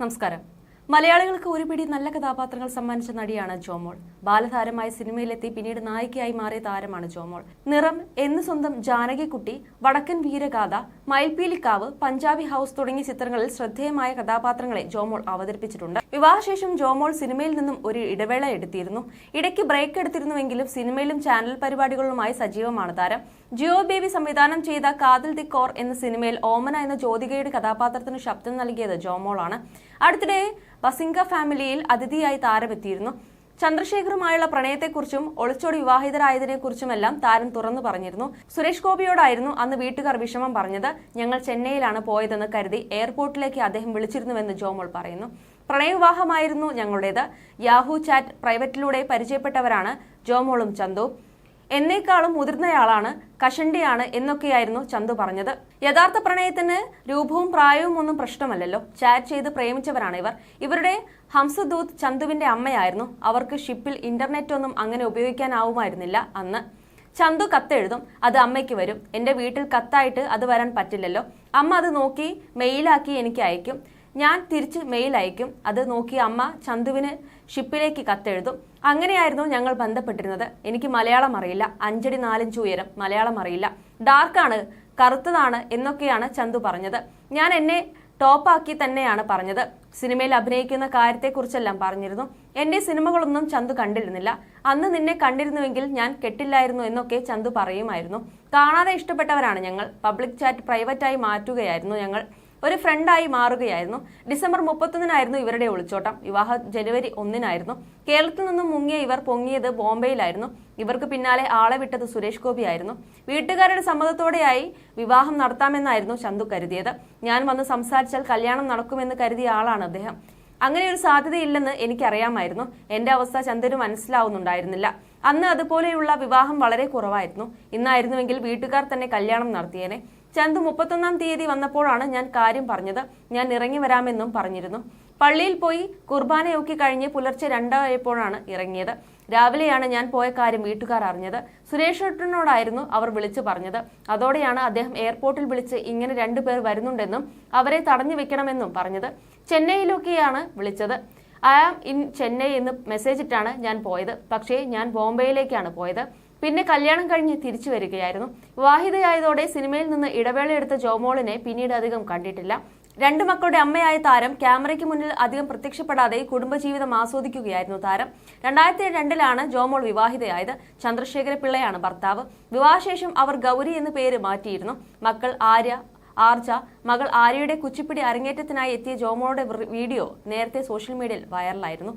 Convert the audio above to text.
നമസ്കാരം. മലയാളികൾക്ക് ഒരു പിടി നല്ല കഥാപാത്രങ്ങൾ സമ്മാനിച്ച നടിയാണ് ജോമോൾ. ബാലതാരമായ സിനിമയിലെത്തി പിന്നീട് നായികയായി മാറിയ താരമാണ് ജോമോൾ. നിറം എന്ന് സ്വന്തം ജാനകിക്കുട്ടി വടക്കൻ വീരഗാഥ മയിൽപീലിക്കാവ് പഞ്ചാബി ഹൗസ് തുടങ്ങിയ ചിത്രങ്ങളിൽ ശ്രദ്ധേയമായ കഥാപാത്രങ്ങളെ ജോമോൾ അവതരിപ്പിച്ചിട്ടുണ്ട്. വിവാഹശേഷം ജോമോൾ സിനിമയിൽ നിന്നും ഒരു ഇടവേള എടുത്തിരുന്നു. ഇടയ്ക്ക് ബ്രേക്ക് എടുത്തിരുന്നുവെങ്കിലും സിനിമയിലും ചാനൽ പരിപാടികളിലുമായി സജീവമാണ് താരം. ജിയോ ബേബി സംവിധാനം ചെയ്ത കാതിൽ ദി കോർ എന്ന സിനിമയിൽ ഓമന എന്ന ജ്യോതികയുടെ കഥാപാത്രത്തിന് ശബ്ദം നൽകിയത് ജോമോളാണ്. അടുത്തിടെ വസിംഗ ഫാമിലിയിൽ അതിഥിയായി താരമെത്തിയിരുന്നു. ചന്ദ്രശേഖറുമായുള്ള പ്രണയത്തെക്കുറിച്ചും ഒളിച്ചോടി വിവാഹിതരായതിനെക്കുറിച്ചുമെല്ലാം താരം തുറന്നു പറഞ്ഞിരുന്നു. സുരേഷ് ഗോപിയോടായിരുന്നു അന്ന് വീട്ടുകാർ വിഷമം പറഞ്ഞത്. ഞങ്ങൾ ചെന്നൈയിലാണ് പോയതെന്ന് കരുതി എയർപോർട്ടിലേക്ക് അദ്ദേഹം വിളിച്ചിരുന്നുവെന്ന് ജോമോൾ പറയുന്നു. പ്രണയവിവാഹമായിരുന്നു ഞങ്ങളുടേത്. യാഹു ചാറ്റ് പ്രൈവറ്റിലൂടെ പരിചയപ്പെട്ടവരാണ് ജോമോളും ചന്തു. എന്നേക്കാളും മുതിർന്നയാളാണ് കഷണ്ടിയാണ് എന്നൊക്കെയായിരുന്നു ചന്തു പറഞ്ഞത്. യഥാർത്ഥ പ്രണയത്തിന് രൂപവും പ്രായവും ഒന്നും പ്രശ്നമല്ലല്ലോ. ചാറ്റ് ചെയ്ത് പ്രേമിച്ചവരാണ് ഇവർ. ഇവരുടെ ഹംസദൂത് ചന്തുവിന്റെ അമ്മയായിരുന്നു. അവർക്ക് ഷിപ്പിൽ ഇന്റർനെറ്റ് ഒന്നും അങ്ങനെ ഉപയോഗിക്കാനാവുമായിരുന്നില്ല അന്ന്. ചന്തു കത്തെഴുതും അത് അമ്മയ്ക്ക് വരും. എന്റെ വീട്ടിൽ കത്തായിട്ട് അത് വരാൻ പറ്റില്ലല്ലോ. അമ്മ അത് നോക്കി മെയിലാക്കി എനിക്ക് അയക്കും. ഞാൻ തിരിച്ച് മെയിൽ അയക്കും. അത് നോക്കി അമ്മ ചന്തുവിന് ഷിപ്പിലേക്ക് കത്തെഴുതും. അങ്ങനെയായിരുന്നു ഞങ്ങൾ ബന്ധപ്പെട്ടിരുന്നത്. എനിക്ക് മലയാളം അറിയില്ല. അഞ്ചടി നാലഞ്ച് ഉയരം. മലയാളം അറിയില്ല. ഡാർക്കാണ് കറുത്തതാണ് എന്നൊക്കെയാണ് ചന്തു പറഞ്ഞത്. ഞാൻ എന്നെ ടോപ്പാക്കി തന്നെയാണ് പറഞ്ഞത്. സിനിമയിൽ അഭിനയിക്കുന്ന കാര്യത്തെക്കുറിച്ചെല്ലാം പറഞ്ഞിരുന്നു. എന്റെ സിനിമകളൊന്നും ചന്തു കണ്ടിരുന്നില്ല. അന്ന് നിന്നെ കണ്ടിരുന്നുവെങ്കിൽ ഞാൻ കെട്ടില്ലായിരുന്നു എന്നൊക്കെ ചന്തു പറയുമായിരുന്നു. കാണാതെ ഇഷ്ടപ്പെട്ടവരാണ് ഞങ്ങൾ. പബ്ലിക് ചാറ്റ് പ്രൈവറ്റായി മാറ്റുകയായിരുന്നു ഞങ്ങൾ. ഒരു ഫ്രണ്ടായി മാറുകയായിരുന്നു. ഡിസംബർ മുപ്പത്തൊന്നിനായിരുന്നു ഇവരുടെ ഒളിച്ചോട്ടം. വിവാഹം ജനുവരി ഒന്നിനായിരുന്നു. കേരളത്തിൽ നിന്നും മുങ്ങിയ ഇവർ പൊങ്ങിയത് ബോംബെയിലായിരുന്നു. ഇവർക്ക് പിന്നാലെ ആളെ വിട്ടത് സുരേഷ് ഗോപിയായിരുന്നു. വീട്ടുകാരുടെ സമ്മതത്തോടെയായി വിവാഹം നടത്താമെന്നായിരുന്നു ചന്തു കരുതിയത്. ഞാൻ വന്ന് സംസാരിച്ചാൽ കല്യാണം നടക്കുമെന്ന് കരുതിയ ആളാണ് അദ്ദേഹം. അങ്ങനെ ഒരു സാധ്യതയില്ലെന്ന് എനിക്കറിയാമായിരുന്നു. എന്റെ അവസ്ഥ ചന്ദന് മനസ്സിലാവുന്നുണ്ടായിരുന്നില്ല. അന്ന് അതുപോലെയുള്ള വിവാഹം വളരെ കുറവായിരുന്നു. ഇന്നായിരുന്നുവെങ്കിൽ വീട്ടുകാർ തന്നെ കല്യാണം നടത്തിയേനെ. ചന്തു മുപ്പത്തൊന്നാം തീയതി വന്നപ്പോഴാണ് ഞാൻ കാര്യം പറഞ്ഞത്. ഞാൻ ഇറങ്ങി വരാമെന്നും പറഞ്ഞിരുന്നു. പള്ളിയിൽ പോയി കുർബാനയൊക്കെ കഴിഞ്ഞ് പുലർച്ചെ രണ്ടായപ്പോഴാണ് ഇറങ്ങിയത്. രാവിലെയാണ് ഞാൻ പോയ കാര്യം വീട്ടുകാർ അറിഞ്ഞത്. സുരേഷ് ഏട്ടനോടായിരുന്നു അവർ വിളിച്ചു പറഞ്ഞത്. അതോടെയാണ് അദ്ദേഹം എയർപോർട്ടിൽ വിളിച്ച് ഇങ്ങനെ രണ്ടുപേർ വരുന്നുണ്ടെന്നും അവരെ തടഞ്ഞു വെക്കണമെന്നും പറഞ്ഞത്. ചെന്നൈയിലൊക്കെയാണ് വിളിച്ചത്. ഐ ആം ഇൻ ചെന്നൈ എന്ന് മെസ്സേജ് ഇട്ടാണ് ഞാൻ പോയത്. പക്ഷേ ഞാൻ ബോംബെയിലേക്കാണ് പോയത്. പിന്നെ കല്യാണം കഴിഞ്ഞ് തിരിച്ചു വരികയായിരുന്നു. വിവാഹിതയായതോടെ സിനിമയിൽ നിന്ന് ഇടവേള എടുത്ത ജോമോളിനെ പിന്നീട് അധികം കണ്ടിട്ടില്ല. രണ്ട് മക്കളുടെ അമ്മയായ താരം ക്യാമറയ്ക്ക് മുന്നിൽ അധികം പ്രത്യക്ഷപ്പെടാതെ കുടുംബജീവിതം ആസ്വദിക്കുകയായിരുന്നു താരം. രണ്ടായിരത്തി രണ്ടിലാണ് ജോമോൾ വിവാഹിതയായത്. ചന്ദ്രശേഖര പിള്ളയാണ് ഭർത്താവ്. വിവാഹശേഷം അവർ ഗൗരി എന്ന പേര് മാറ്റിയിരുന്നു. മക്കൾ ആര്യ ആർജ മകൾ ആര്യയുടെ കുച്ചിപ്പിടി അരങ്ങേറ്റത്തിനായി എത്തിയ ജോമോളുടെ വീഡിയോ നേരത്തെ സോഷ്യൽ മീഡിയയിൽ വൈറലായിരുന്നു.